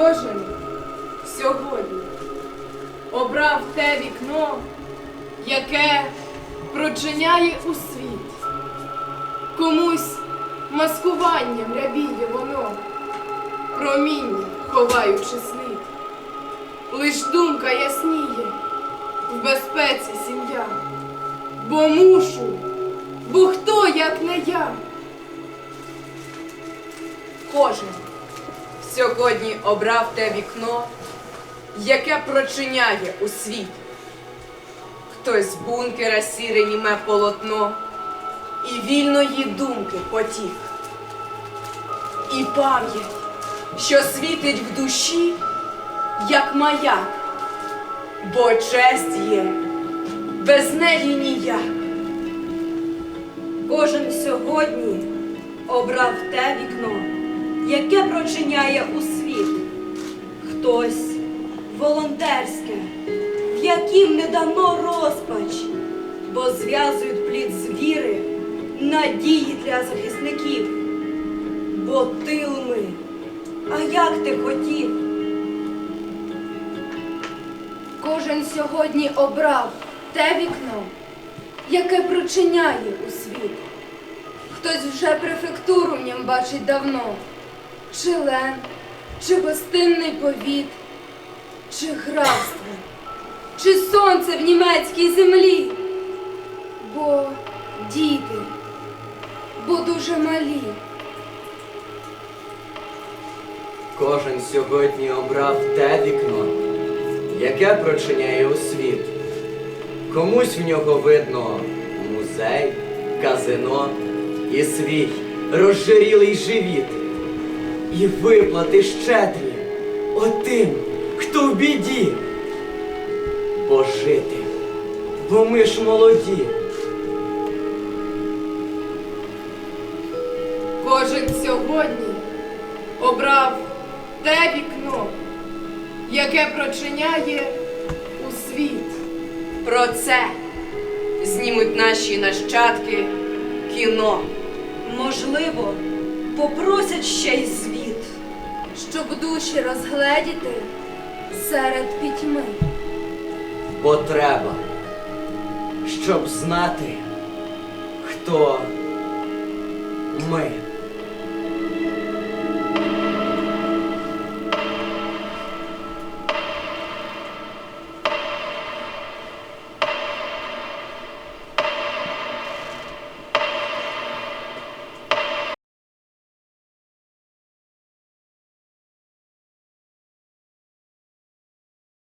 кожен сьогодні обрав те вікно, яке прочиняє у світ, комусь маскуванням рябіє воно, проміння ховаючи слід, лиш думка ясніє в безпеці сім'я, бо мушу, бо хто як не я. Кожен сьогодні обрав те вікно, яке прочиняє у світ. Хтось з бункера сіре німе полотно і вільної думки потік. І пам'ять, що світить в душі, як маяк, бо честь є без неї ніяк. Кожен сьогодні обрав те вікно, яке прочиняє у світ. Хтось волонтерське, в яким не дано розпач, бо зв'язують плід з віри, надії для захисників. Бо тил ми, а як ти хотів? Кожен сьогодні обрав те вікно, яке прочиняє у світ. Хтось вже префектуру в нім бачить давно, чи лен, чи гостинний повіт, чи графство, чи сонце в німецькій землі. Бо діти, бо дуже малі. Кожен сьогодні обрав те вікно, яке прочиняє у світ. Комусь в нього видно музей, казино і свій розжирілий живіт. І виплати щедрі отим, хто в біді. Бо жити, бо ми ж молоді. Кожен сьогодні обрав те вікно, яке прочиняє у світ. Про це знімуть наші нащадки кіно. Можливо, попросять ще й звіт. щоб душі розгледіти серед пітьми. Бо треба, щоб знати, хто ми.